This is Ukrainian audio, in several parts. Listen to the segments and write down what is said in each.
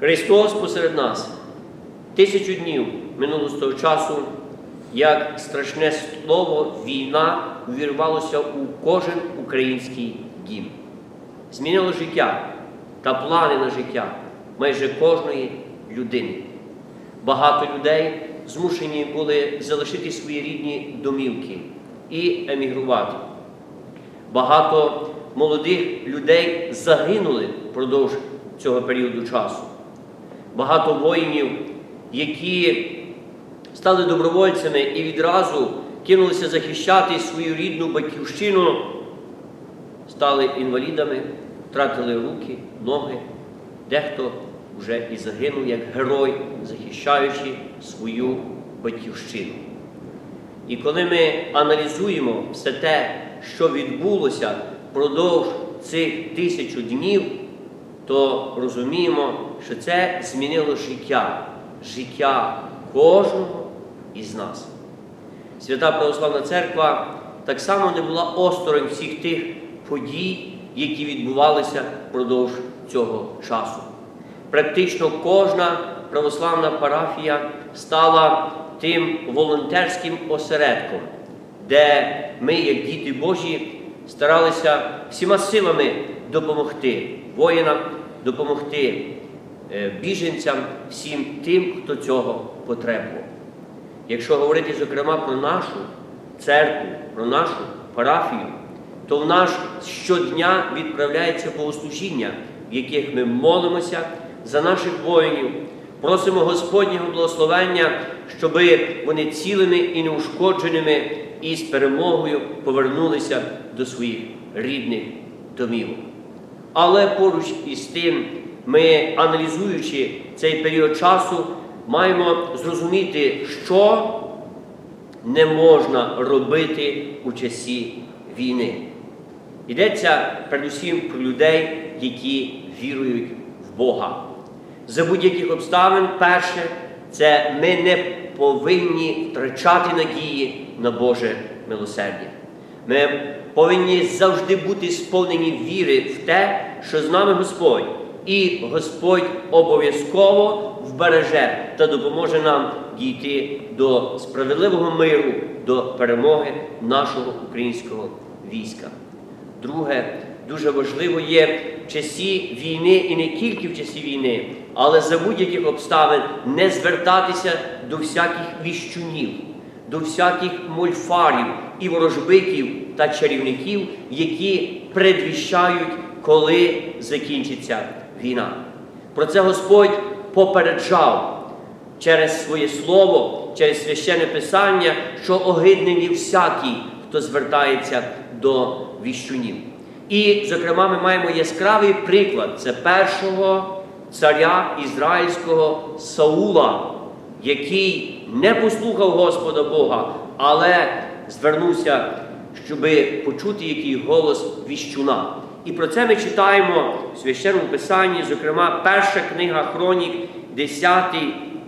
Христос посеред нас. Тисячу днів минуло з того часу, як страшне слово війна увірвалося у кожен український дім. Змінило життя та плани на життя майже кожної людини. Багато людей змушені були залишити свої рідні домівки і емігрувати. Багато молодих людей загинули впродовж цього періоду часу. Багато воїнів, які стали добровольцями і відразу кинулися захищати свою рідну батьківщину, стали інвалідами, втратили руки, ноги. Дехто вже і загинув як герой, захищаючи свою батьківщину. І коли ми аналізуємо все те, що відбулося впродовж цих тисячу днів, то розуміємо, що це змінило життя, життя кожного із нас. Свята Православна Церква так само не була осторонь всіх тих подій, які відбувалися впродовж цього часу. Практично кожна православна парафія стала тим волонтерським осередком, де ми, як діти Божі, старалися всіма силами допомогти воїнам, допомогти е, біженцям, всім тим, хто цього потребував. Якщо говорити, зокрема, про нашу церкву, про нашу парафію, то в нас щодня відправляється богослужіння, в яких ми молимося за наших воїнів, просимо Господнього благословення, щоб вони цілими і неушкодженими і з перемогою повернулися до своїх рідних домівок. Але поруч із тим, ми, аналізуючи цей період часу, маємо зрозуміти, що не можна робити у часі війни. Йдеться передусім про людей, які вірують в Бога. За будь-яких обставин, перше, це ми не повинні втрачати надії на Боже милосердя. Ми повинні завжди бути сповнені віри в те, що з нами Господь, і Господь обов'язково вбереже та допоможе нам дійти до справедливого миру, до перемоги нашого українського війська. Друге, дуже важливо є в часі війни і не тільки в часі війни, але за будь-яких обставин не звертатися до всяких віщунів, до всяких мольфарів і ворожбитів та чарівників, які предвіщають, коли закінчиться війна. Про це Господь попереджав через своє слово, через священне писання, що огидним є всякий, хто звертається до віщунів. І, зокрема, ми маємо яскравий приклад це першого царя ізраїльського Саула, який не послухав Господа Бога, але звернувся, щоб почути який голос віщуна. І про це ми читаємо в священному писанні, зокрема, перша книга Хронік, 10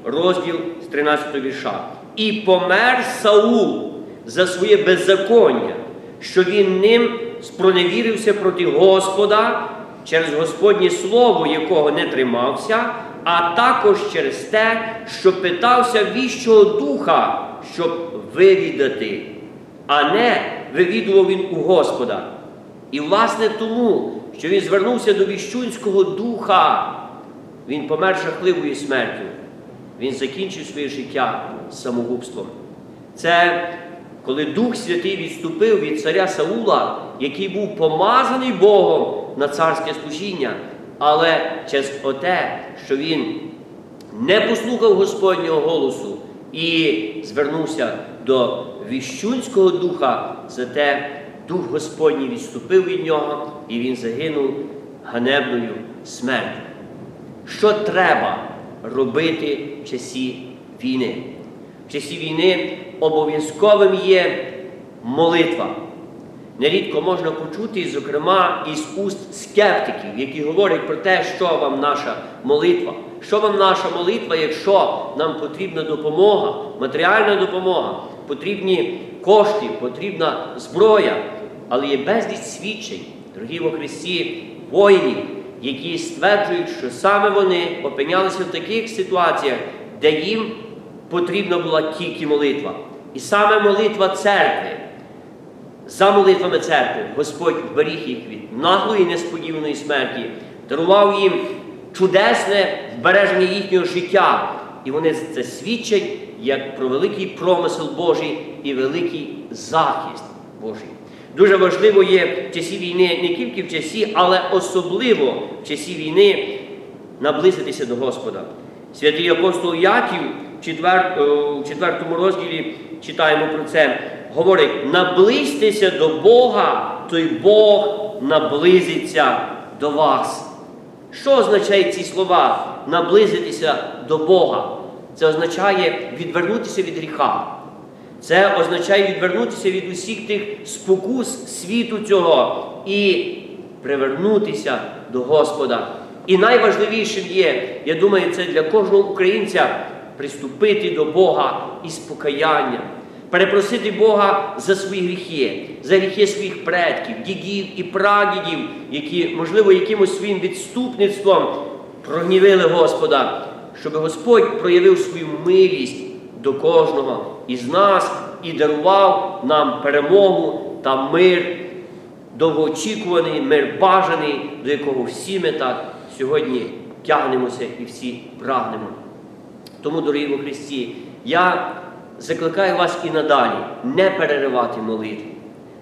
розділ з 13 вірша. І помер Саул за своє беззаконня, що він ним спроневірився проти Господа через Господнє Слово, якого не тримався, а також через те, що питався віщого духа, щоб вивідати, а не вивідував він у Господа. І, власне, тому, що він звернувся до віщунського духа, він помер жахливою смертю. Він закінчив своє життя самогубством. Це коли Дух Святий відступив від царя Саула, який був помазаний Богом на царське служіння, але через оте, що він не послухав Господнього голосу і звернувся до віщунського духа, зате Дух Господній відступив від нього, і він загинув ганебною смертю. Що треба робити в часі війни? В часі війни обов'язковим є молитва. Нерідко можна почути, зокрема, із уст скептиків, які говорять про те, що вам наша молитва. Що вам наша молитва, якщо нам потрібна допомога, матеріальна допомога, потрібні кошти, потрібна зброя, але є безліч свідчень, дорогі во Христі, воїнів, які стверджують, що саме вони опинялися в таких ситуаціях, де їм потрібна була тільки молитва. І саме молитва церкви. За молитвами церкви Господь вберіг їх від наглої несподіваної смерті, дарував їм чудесне збереження їхнього життя. І вони це свідчать як про великий промисел Божий і великий захист Божий. Дуже важливо є в часі війни не тільки в часі, але особливо в часі війни наблизитися до Господа. Святий апостол Яків в четвер- е, у четвертому розділі читаємо про це. Говорить: наблизьтеся до Бога, то й Бог наблизиться до вас. Що означають ці слова? Наблизитися до Бога. Це означає відвернутися від гріха. Це означає відвернутися від усіх тих спокус світу цього і привернутися до Господа. І найважливішим є, я думаю, це для кожного українця приступити до Бога із покаянням, перепросити Бога за свої гріхи, за гріхи своїх предків, дідів і прадідів, які, можливо, якимось своїм відступництвом прогнівили Господа, щоб Господь проявив свою милість до кожного із нас і дарував нам перемогу та мир, довгоочікуваний, мир бажаний, до якого всі ми так сьогодні тягнемося і всі прагнемо. Тому, дорогі во Христі, я закликаю вас і надалі не переривати молитву,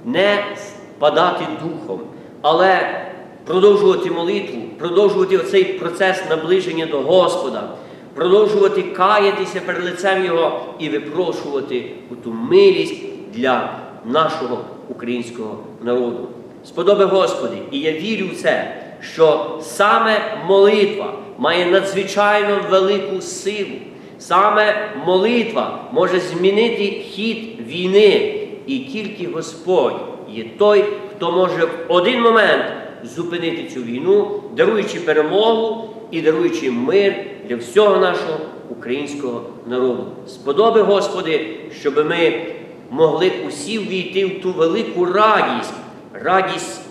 не впадати духом, але продовжувати молитву, продовжувати оцей процес наближення до Господа, продовжувати каятися перед лицем Його і випрошувати ту милість для нашого українського народу. Сподоби Господи, і я вірю в це, що саме молитва має надзвичайно велику силу. Саме молитва може змінити хід війни, і тільки Господь є той, хто може в один момент зупинити цю війну, даруючи перемогу і даруючи мир для всього нашого українського народу. Сподоби, Господи, щоб ми могли усі ввійти в ту велику радість, радість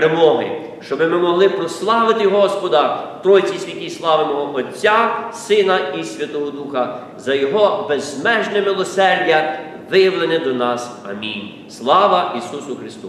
перемоги, щоб ми могли прославити Господа Тройці святій мого Отця, Сина і Святого Духа за Його безмежне милосердя, виявлене до нас. Амінь. Слава Ісусу Христу!